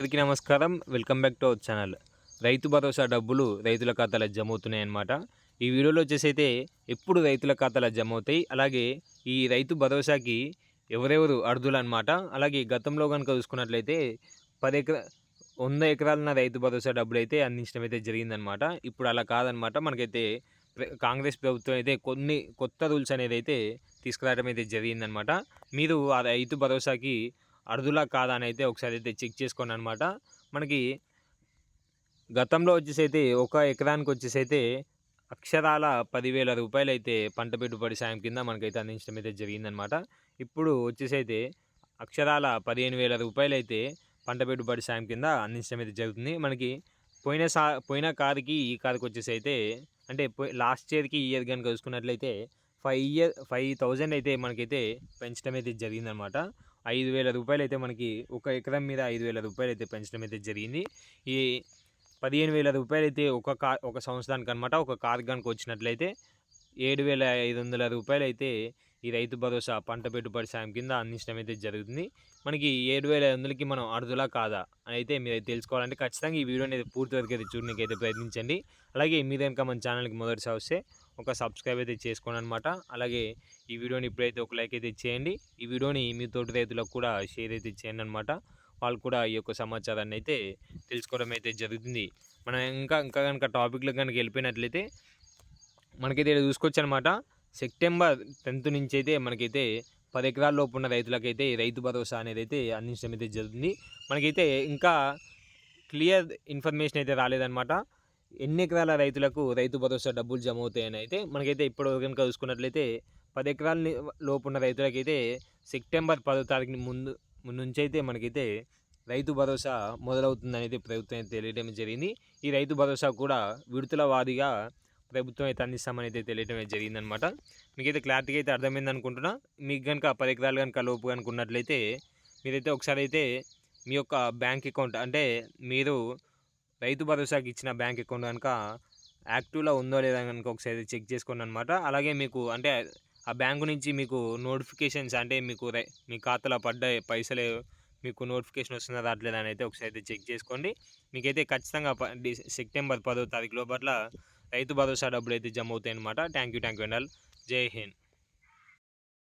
అందరికీ నమస్కారం. Welcome back to our channel. Rythu Bharosa డబ్బులు రైతుల ఖాతాలో జమ అవుతున్నాయి అన్నమాట. ఈ వీడియోలో వచ్చేసి అయితే ఎప్పుడు రైతుల ఖాతాలో జమ అవుతాయి అలాగే ఈ రైతు భరోసాకి ఎవరెవరు అర్థులు అనమాట అలాగే గతంలో కనుక చూసుకున్నట్లయితే పది ఎకరా వంద ఎకరాలన్న రైతు భరోసా డబ్బులు అయితే అందించడం అయితే జరిగిందనమాట ఇప్పుడు అలా కాదనమాట మనకైతే కాంగ్రెస్ ప్రభుత్వం అయితే కొన్ని కొత్త రూల్స్ అనేది అయితే తీసుకురావడం అయితే జరిగిందనమాట మీరు ఆ రైతు భరోసాకి అరుదులా కాదా అని అయితే ఒకసారి అయితే చెక్ చేసుకోండి అనమాట మనకి గతంలో వచ్చేసి అయితే ఒక ఎకరానికి వచ్చేసి అయితే అక్షరాల పదివేల రూపాయలు అయితే పంట పెట్టుబడి సాయం కింద మనకైతే అందించడం అయితే జరిగిందనమాట ఇప్పుడు వచ్చేసి అయితే అక్షరాల పదిహేను వేల రూపాయలు అయితే పంట పెట్టుబడి సాయం కింద అందించడం అయితే జరుగుతుంది. మనకి పోయిన సా పోయిన కారుకి ఈ కారుకి వచ్చేసి అయితే అంటే లాస్ట్ ఇయర్కి ఈ ఇయర్ కనుక చూసుకున్నట్లయితే ఫైవ్ ఇయర్ ఫైవ్ థౌజండ్ అయితే మనకైతే పెంచడం అయితే జరిగిందనమాట ఐదు వేల రూపాయలు అయితే మనకి ఒక ఎకరం మీద ఐదు వేల రూపాయలు అయితే పెంచడం అయితే జరిగింది. ఈ పదిహేను వేల రూపాయలు అయితే ఒక కా ఒక సంవత్సరానికి అనమాట ఒక కార్ కనుక వచ్చినట్లయితే ఏడు వేల ఐదు వందల రూపాయలు అయితే ఈ రైతు భరోసా పంట పెట్టుబడి సాయం కింద అందించడం అయితే జరుగుతుంది. మనకి ఏడు వేల ఐదు వందలకి మనం అరుదులా కాదా అని అయితే మీరు తెలుసుకోవాలంటే ఖచ్చితంగా ఈ వీడియోని అనేది పూర్తి వరకు అయితే చూడడానికి అయితే ప్రయత్నించండి. అలాగే మీరు కనుక మన ఛానల్కి మొదటిసారి వస్తే ఒక సబ్స్క్రైబ్ అయితే చేసుకోండి అనమాట అలాగే ఈ వీడియోని ఇప్పుడైతే ఒక లైక్ అయితే చేయండి. ఈ వీడియోని మీ తోటి రైతులకు కూడా షేర్ అయితే చేయండి అనమాట వాళ్ళు కూడా ఈ యొక్క సమాచారాన్ని అయితే తెలుసుకోవడం అయితే జరుగుతుంది. మనం ఇంకా ఇంకా కనుక టాపిక్లో కనుక వెళ్ళిపోయినట్లయితే మనకైతే చూసుకోవచ్చు అనమాట సెప్టెంబర్ టెన్త్ నుంచి అయితే మనకైతే పది ఎకరాల లోపు ఉన్న రైతులకైతే రైతు భరోసా అనేది అయితే అందించడం అయితే జరుగుతుంది. మనకైతే ఇంకా క్లియర్ ఇన్ఫర్మేషన్ అయితే రాలేదన్నమాట ఎన్ని ఎకరాల రైతులకు రైతు భరోసా డబ్బులు జమ అవుతాయని అయితే మనకైతే ఇప్పుడు కనుక చూసుకున్నట్లయితే పది ఎకరాల లోపు ఉన్న రైతులకైతే సెప్టెంబర్ పదో తారీఖు ముందు నుంచి అయితే మనకైతే రైతు భరోసా మొదలవుతుందని అయితే ప్రభుత్వం అయితే తెలియడం జరిగింది. ఈ రైతు భరోసా కూడా విడుదల వారీగా ప్రభుత్వం అయితే అందిస్తామని అయితే తెలియడం జరిగిందనమాట. మీకైతే క్లారిటీగా అయితే అర్థమైంది అనుకుంటున్నా. మీకు కనుక పది ఎకరాలు కనుక లోపు కనుక ఉన్నట్లయితే మీరైతే ఒకసారి అయితే మీ యొక్క బ్యాంక్ అకౌంట్ అంటే మీరు రైతు భరోసాకి ఇచ్చిన బ్యాంక్ అకౌంట్ కనుక యాక్టివ్లో ఉందో లేదా కనుక ఒకసారి చెక్ చేసుకోండి అనమాట అలాగే మీకు అంటే ఆ బ్యాంకు నుంచి మీకు నోటిఫికేషన్స్ అంటే మీకు మీ ఖాతాలో పడ్డ పైసలు మీకు నోటిఫికేషన్ వస్తుందా రావట్లేదా అని అయితే ఒకసారి అయితే చెక్ చేసుకోండి. మీకైతే ఖచ్చితంగా సెప్టెంబర్ పదో తారీఖు లోపల రైతు భరోసా డబ్బులు అయితే జమ అవుతాయి అనమాట thank you thank you and జై హింద్.